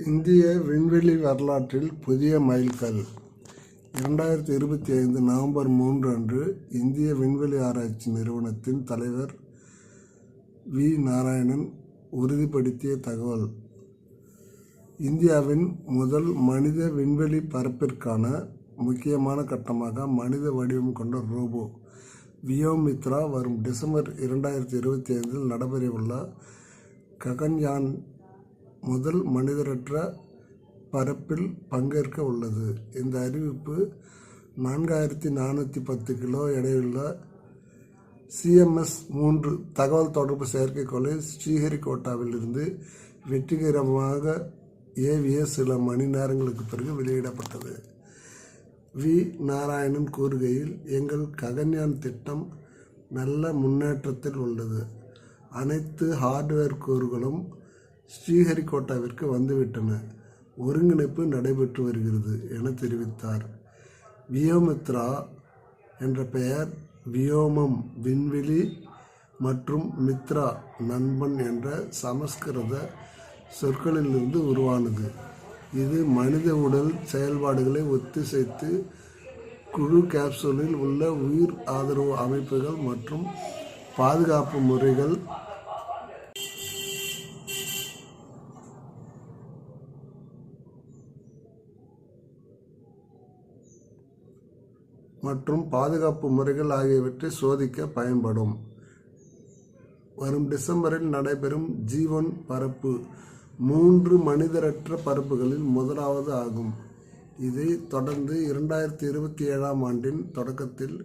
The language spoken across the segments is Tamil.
இந்திய விண்வெளி வரலாற்றில் புதிய மைல்கல். இரண்டாயிரத்தி இருபத்தி ஐந்து நவம்பர் மூன்று அன்று இந்திய விண்வெளி ஆராய்ச்சி நிறுவனத்தின் தலைவர் வி. நாராயணன் உறுதிப்படுத்திய தகவல். இந்தியாவின் முதல் மனித விண்வெளி பரப்பிற்கான முக்கியமான கட்டமாக மனித வடிவம் கொண்ட ரோபோ வியோமித்ரா வரும் டிசம்பர் இரண்டாயிரத்தி இருபத்தி ஐந்தில் நடைபெறவுள்ள ககன்யான் முதல் மனிதரற்ற பறப்பில் பங்கேற்க உள்ளது. இந்த அறிவிப்பு நான்காயிரத்தி நானூற்றி பத்து கிலோ எடையுள்ள சிஎம்எஸ் மூன்று தகவல் தொடர்பு செயற்கைக்கோளை ஸ்ரீஹரிகோட்டாவிலிருந்து வெற்றிகரமாக ஏவிய சில மணி நேரங்களுக்கு பிறகு வெளியிடப்பட்டது. வி. நாராயணன் கூறுகையில் எங்கள் ககன்யான் திட்டம் நல்ல முன்னேற்றத்தில் உள்ளது. அனைத்து ஹார்ட்வேர் கூறுகளும் ஸ்ரீஹரிகோட்டாவிற்கு வந்துவிட்டன. ஒருங்கிணைப்பு நடைபெற்று வருகிறது என தெரிவித்தார். வியோமித்ரா என்ற பெயர் வியோமம் விண்வெளி மற்றும் மித்ரா நண்பன் என்ற சமஸ்கிருத சொற்களிலிருந்து உருவானது. இது மனித உடல் செயல்பாடுகளை ஒத்திசைத்து குழு கேப்சூலில் உள்ள உயிர் ஆதரவு அமைப்புகள் மற்றும் பாதுகாப்பு முறைகள் மற்றும் பாதுகாப்பு முறைகள் ஆகியவற்றை சோதிக்க பயன்படும். வரும் டிசம்பரில் நடைபெறும் ஜீவன் பரப்பு மூன்று மனிதரற்ற பரப்புகளில் முதலாவது ஆகும். இதை தொடர்ந்து இரண்டாயிரத்தி இருபத்தி ஏழாம் ஆண்டின் தொடக்கத்தில்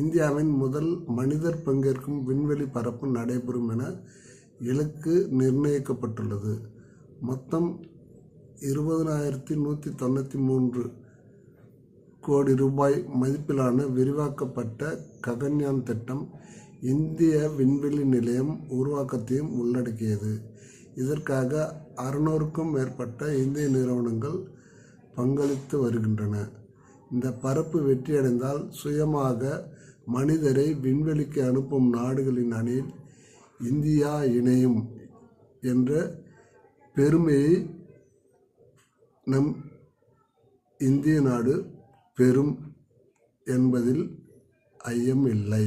இந்தியாவின் முதல் மனிதர் பங்கேற்கும் விண்வெளி பரப்பு நடைபெறும் என இலக்கு நிர்ணயிக்கப்பட்டுள்ளது. மொத்தம் இருபதனாயிரத்தி நூற்றி தொண்ணூற்றி மூன்று கோடி ரூபாய் மதிப்பிலான விரிவாக்கப்பட்ட ககன்யான் திட்டம் இந்திய விண்வெளி நிலையம் உருவாக்கத்தையும் உள்ளடக்கியது. இதற்காக அறுநூறுக்கும் மேற்பட்ட இந்திய நிறுவனங்கள் பங்களித்து வருகின்றன. இந்த பரப்பு வெற்றியடைந்தால் சுயமாக மனிதரை விண்வெளிக்கு அனுப்பும் நாடுகளின் அணியில் இந்தியா இணையும் என்ற பெருமையை நம் இந்திய நாடு பெறும் என்பதில் ஐயம் இல்லை.